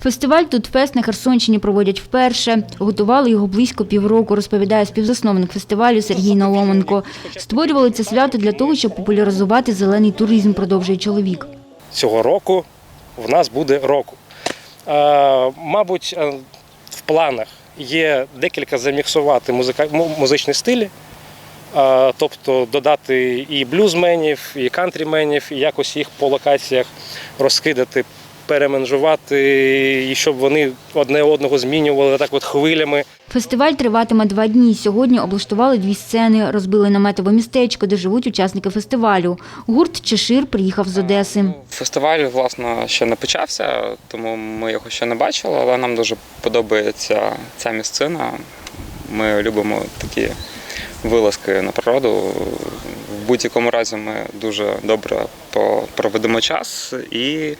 Фестиваль «Тутфест» на Херсонщині проводять вперше. Готували його близько півроку, розповідає співзасновник фестивалю Сергій Наоменко. Створювали це свято для того, щоб популяризувати зелений туризм, продовжує чоловік. цього року в нас буде року. Е, мабуть, е, в планах є декілька заміксувати музика... музичні стилі, е, тобто додати і блюзменів, і кантріменів, і якось їх по локаціях розкидати, переменжувати, і щоб вони одне одного змінювали так от хвилями. Фестиваль триватиме два дні. Сьогодні облаштували дві сцени, розбили наметове містечко, де живуть учасники фестивалю. Гурт Чешир приїхав з Одеси. Фестиваль, власне, ще не почався, тому ми його ще не бачили, але нам дуже подобається ця місцина. Ми любимо такі вилазки на природу. В будь-якому разі ми дуже добре проведемо час і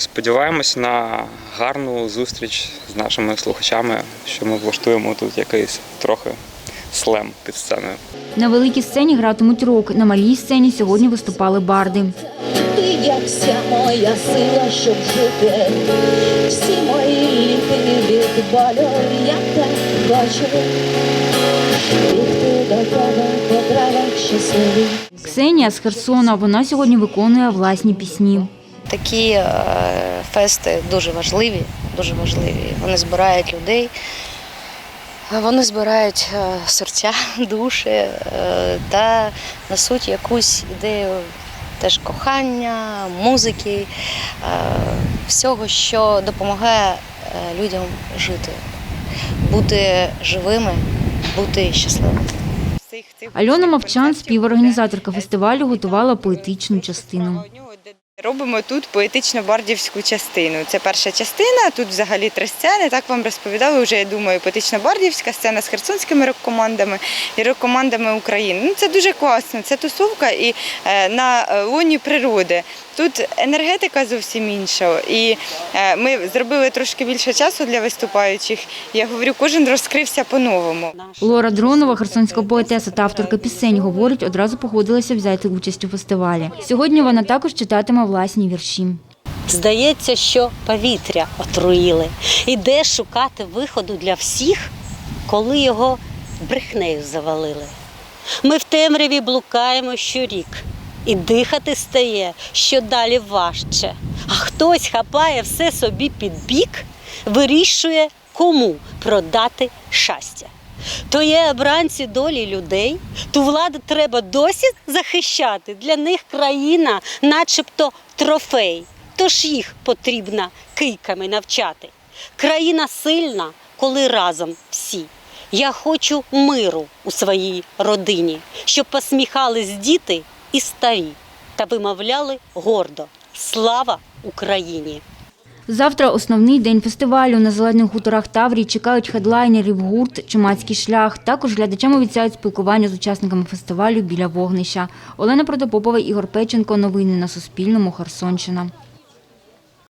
сподіваємось на гарну зустріч з нашими слухачами, що ми влаштуємо тут якийсь трохи слем під сценою. На великій сцені гратимуть рок. На малій сцені сьогодні виступали барди. Ти як вся моя сила, щоб жити. Всі мої ліки від болю я так бачу. Ксенія з Херсона. Вона сьогодні виконує власні пісні. Такі е, фести дуже важливі, дуже важливі. Вони збирають людей, вони збирають е, серця, душі е, та несуть якусь ідею теж кохання, музики, всього, що допомагає людям жити, бути живими, бути щасливими. Альона Мовчан, співорганізаторка фестивалю, готувала поетичну частину. Робимо тут поетично-бардівську частину. Це перша частина. Тут взагалі три сцени. Так вам розповідали вже, я думаю, поетично-бардівська сцена з херсонськими рок-командами і рок-командами України. Ну, це дуже класно. Це тусовка і е, на е, лоні природи. Тут енергетика зовсім інша. І е, ми зробили трошки більше часу для виступаючих. Я говорю, кожен розкрився по-новому. Лора Дронова, херсонська поетеса та авторка пісень, говорить, одразу погодилася взяти участь у фестивалі. Сьогодні вона також читатиме власні вірші. Здається, що повітря отруїли. І де шукати виходу для всіх, коли його брехнею завалили. Ми в темряві блукаємо щорік, і дихати стає що далі важче. А хтось хапає все собі під бік, вирішує, кому продати щастя. То є обранці долі людей, ту владу треба досі захищати. Для них країна, начебто трофей. Тож їх потрібно кийками навчати. Країна сильна, коли разом всі. Я хочу миру у своїй родині, щоб посміхались діти і старі та вимовляли гордо Слава Україні! Завтра основний день фестивалю. На зелених хуторах Таврії чекають хедлайнерів гурт Чумацький шлях. Також глядачам обіцяють спілкування з учасниками фестивалю біля вогнища. Олена Протопопова, Ігор Печенко. Новини на Суспільному. Херсонщина.